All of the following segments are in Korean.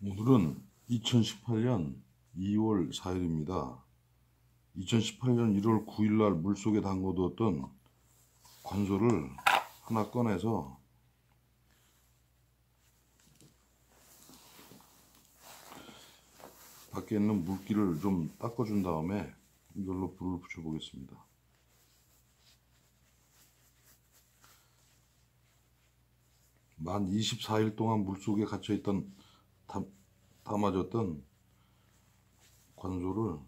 오늘은 2018년 2월 4일입니다. 2018년 1월 9일날 물속에 담궈두었던 관소를 하나 꺼내서 밖에 있는 물기를 좀 닦아준 다음에 이걸로 불을 붙여보겠습니다. 만 24일 동안 물속에 갇혀있던 담, 담아졌던 관소를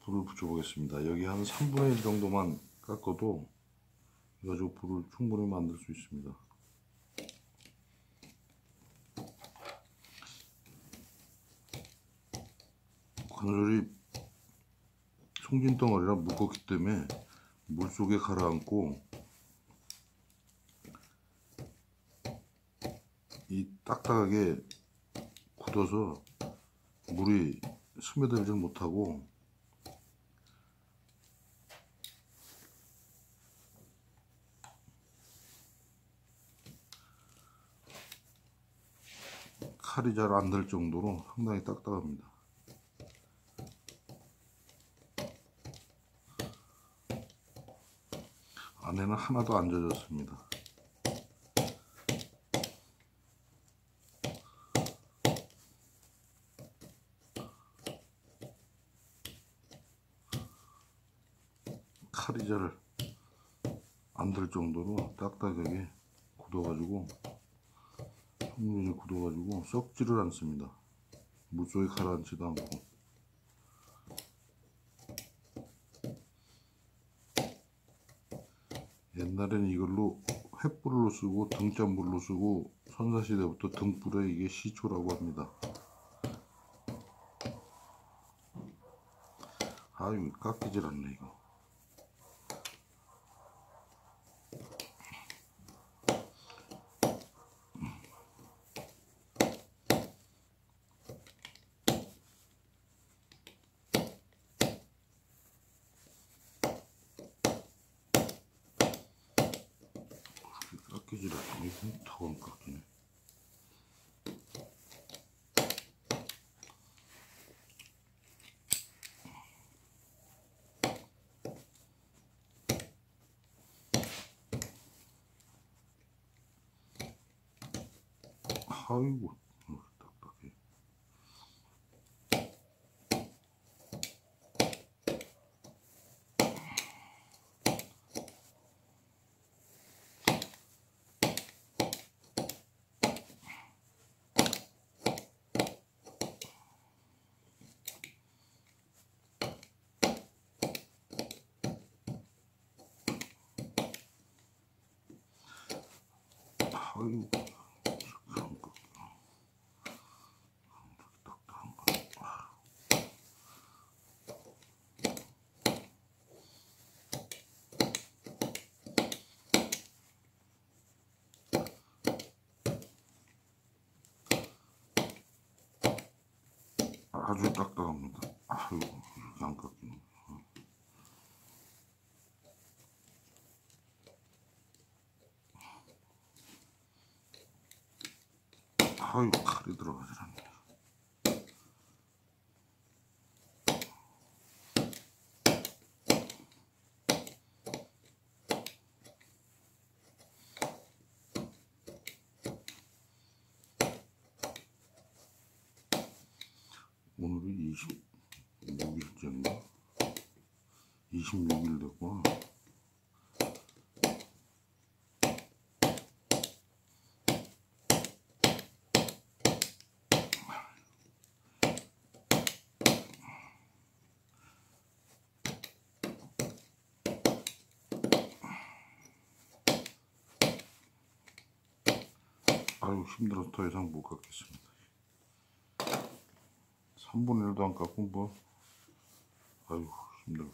불을 붙여보겠습니다. 여기 한 3분의 1 정도만 깎아도 가지고 불을 충분히 만들 수 있습니다. 관절이 송진덩어리라 묶었기 때문에 물속에 가라앉고 이 딱딱하게 굳어서 물이 스며들지 못하고 칼이 잘안될 정도로 상당히 딱딱합니다. 안에는 하나도 안 젖었습니다. 칼이 잘안될 정도로 딱딱하게 굳어가지고 충분히 굳어가지고 썩지를 않습니다. 물속에 가라앉지도 않고 옛날에는 이걸로 횃불로 쓰고 등잔불로 쓰고 선사시대부터 등불에 이게 시초라고 합니다. 아유 깎이질 않네 이거. 깎이질 않네. 이거 더안 깎이네. 아이고 어, 딱딱해. 아이고. 아주 딱딱합니다. 아이고 이렇게 안 깎이네. 아이고 칼이 들어가질 않네. 오늘이 26일째인가? 26일 됐구나. 아유 힘들어서 더 이상 못 깎겠습니다. 3분의 1도 안 깎고 뭐 아유 힘들어.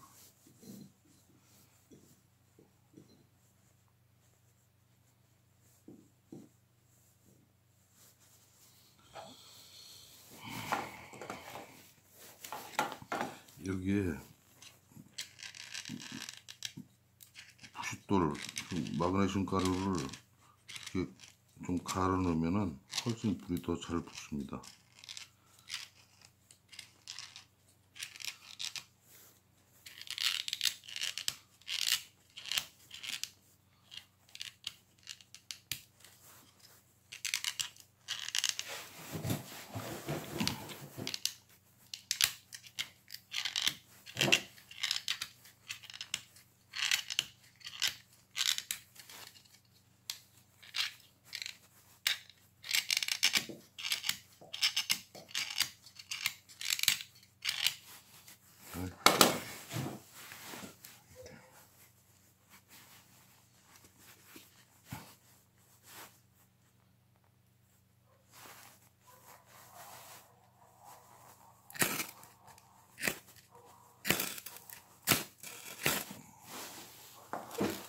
여기에 부싯돌, 그 마그네슘 가루를 이렇게 좀 갈아 넣으면은 훨씬 불이 더 잘 붙습니다.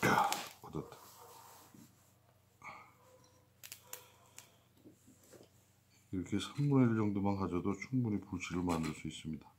야, 굳었다. 이렇게 3분의 1 정도만 가져도 충분히 불씨를 만들 수 있습니다.